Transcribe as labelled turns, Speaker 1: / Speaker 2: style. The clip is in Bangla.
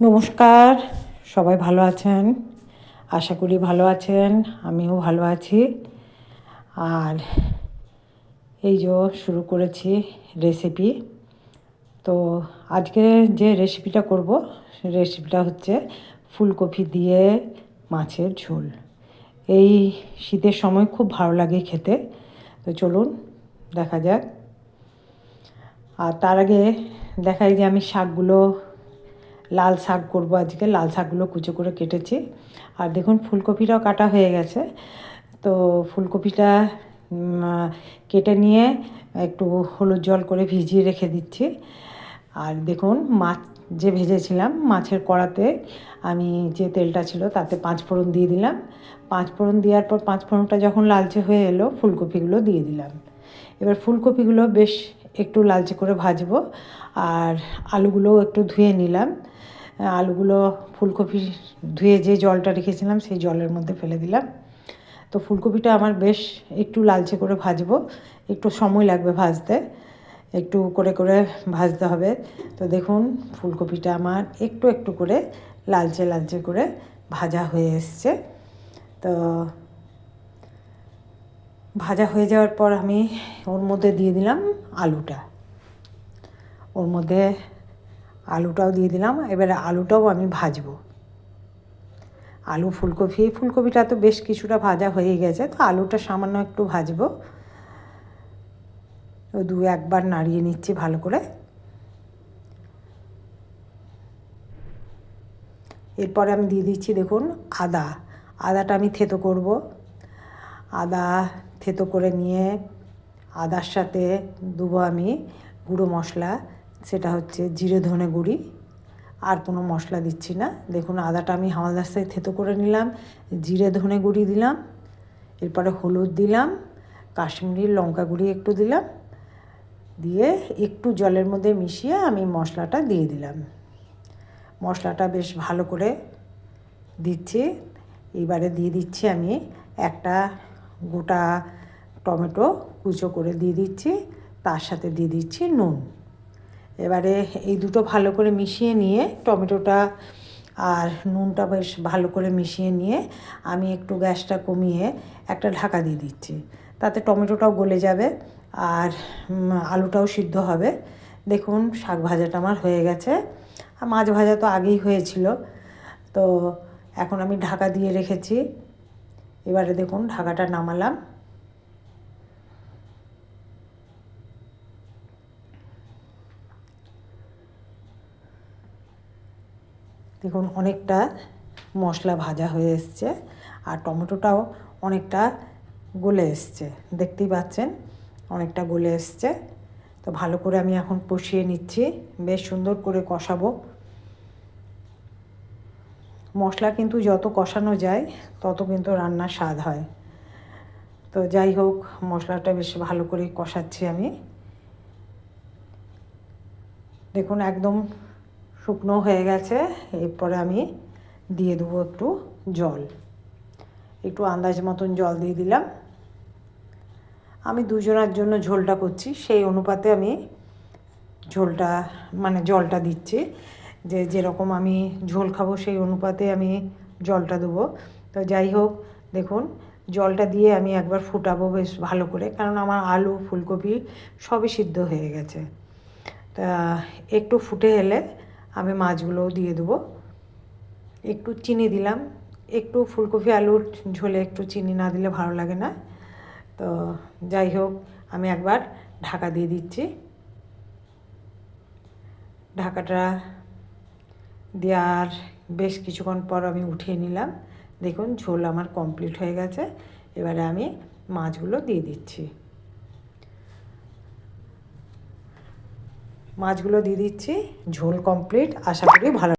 Speaker 1: নমস্কার, সবাই ভালো আছেন? আশা করি ভালো আছেন, আমিও ভালো আছি। আর এই যে শুরু করেছি রেসিপি তো আজকে যে রেসিপিটা করব রেসিপিটা হচ্ছে ফুলকপি দিয়ে মাছের ঝোল। এই শীতের সময় খুব ভালো লাগে খেতে। তো চলুন, দেখা যাক। আর তার আগে দেখাই যে আমি শাকগুলো লাল শাক করব আজকে। লাল শাকগুলো কুচো করে কেটেছি। আর দেখুন, ফুলকপিটাও কাটা হয়ে গেছে। তো ফুলকপিটা কেটে নিয়ে একটু হলুদ জল করে ভিজিয়ে রেখে দিচ্ছি। আর দেখুন, মাছ যে ভেজেছিলাম, মাছের কড়াতে আমি যে তেলটা ছিল তাতে পাঁচ ফোড়ন দিয়ে দিলাম। পাঁচ ফোড়ন দেওয়ার পর পাঁচ ফোড়নটা যখন লালচে হয়ে এলো, ফুলকপিগুলো দিয়ে দিলাম। এবার ফুলকপিগুলো বেশ একটু লালচে করে ভাজবো আর আলুগুলোও একটু ধুয়ে নিলাম। আলুগুলো ফুলকপি ধুয়ে যে জলটা রেখেছিলাম সেই জলের মধ্যে ফেলে দিলাম। তো ফুলকপিটা আমার বেশ একটু লালচে করে ভাজবো। একটু সময় লাগবে ভাজতে। একটু করে করে ভাজতে হবে। তো দেখুন, ফুলকপিটা আমার একটু একটু করে লালচে লালচে করে ভাজা হয়ে এসছে। তো ভাজা হয়ে যাওয়ার পর আমি ওর মধ্যে দিয়ে দিলাম আলুটা। ওর মধ্যে আলুটাও দিয়ে দিলাম, এবারে আলুটাও আমি ভাজবো। আলু ফুলকপি ফুলকপিটা তো বেশ কিছুটা ভাজা হয়ে গেছে, তো আলুটা সামান্য একটু ভাজবো। দু একবার নাড়িয়ে নিচ্ছি ভালো করে। এরপরে আমি দিয়ে দিচ্ছি দেখুন আদা। আদাটা আমি থেতো করব। আদা থেতো করে নিয়ে আদার সাথে দেবো আমি গুঁড়ো মশলা, সেটা হচ্ছে জিরে ধনে গুঁড়ি। আর কোনো মশলা দিচ্ছি না। দেখুন, আদাটা আমি হামালদার সাথে থেতো করে নিলাম, জিরে ধনে গুঁড়ি দিলাম, এরপরে হলুদ দিলাম, কাশ্মীরি লঙ্কা গুঁড়ি একটু দিলাম, দিয়ে একটু জলের মধ্যে মিশিয়ে আমি মশলাটা দিয়ে দিলাম। মশলাটা বেশ ভালো করে দিচ্ছি। এবারে দিয়ে দিচ্ছি আমি একটা গোটা টমেটো কুচো করে দিয়ে দিচ্ছি, তার সাথে দিয়ে দিচ্ছি নুন। এবারে এই দুটো ভালো করে মিশিয়ে নিয়ে টমেটোটা আর নুনটা বেশ ভালো করে মিশিয়ে নিয়ে আমি একটু গ্যাসটা কমিয়ে একটা ঢাকা দিয়ে দিচ্ছি। তাতে টমেটোটাও গলে যাবে আর আলুটাও সিদ্ধ হবে। দেখুন, শাক ভাজাটা আমার হয়ে গেছে। আর মাছ ভাজা তো আগেই হয়েছিল। তো এখন আমি ঢাকা দিয়ে রেখেছি। এবারে দেখুন, ঢাকাটা নামালাম। দেখুন, অনেকটা মশলা ভাজা হয়ে এসছে আর টমেটোটাও অনেকটা গলে এসছে। দেখতেই পাচ্ছেন, অনেকটা গলে এসছে। তো ভালো করে আমি এখন কষিয়ে নিচ্ছি। বেশ সুন্দর করে কষাবো। মশলা কিন্তু যত কষানো যায়, তত কিন্তু রান্নার স্বাদ হয়। তো যাই হোক, মশলাটা বেশ ভালো করে কষাচ্ছি আমি। দেখুন, একদম শুকনো হয়ে গেছে, এরপরে আমি দিয়ে দেবো একটু জল। একটু আন্দাজ মতন জল দিয়ে দিলাম। আমি দুজনার জন্য ঝোলটা করছি, সেই অনুপাতে আমি ঝোলটা মানে জলটা দিচ্ছি। যে যেরকম আমি ঝোল খাব, সেই অনুপাতে আমি জলটা দেবো। তো যাই হোক, দেখুন, জলটা দিয়ে আমি একবার ফুটাবো বেশ ভালো করে, কারণ আমার আলু, ফুলকপি সবই সিদ্ধ হয়ে গেছে। তা একটু ফুটে এলে আমি মাছগুলোও দিয়ে দেবো। একটু চিনি দিলাম। একটু ফুলকপি, আলুর ঝোলে একটু চিনি না দিলে ভালো লাগে না। তো যাই হোক, আমি একবার ঢাকা দিয়ে দিচ্ছি। ঢাকাটা দেওয়ার বেশ কিছুক্ষণ পর আমি উঠিয়ে নিলাম। দেখুন, ঝোল আমার কমপ্লিট হয়ে গেছে। এবারে আমি মাছগুলো দিয়ে দিচ্ছি। মাছগুলো দিয়ে দিচ্ছি ঝোল কমপ্লিট আশা করি ভালো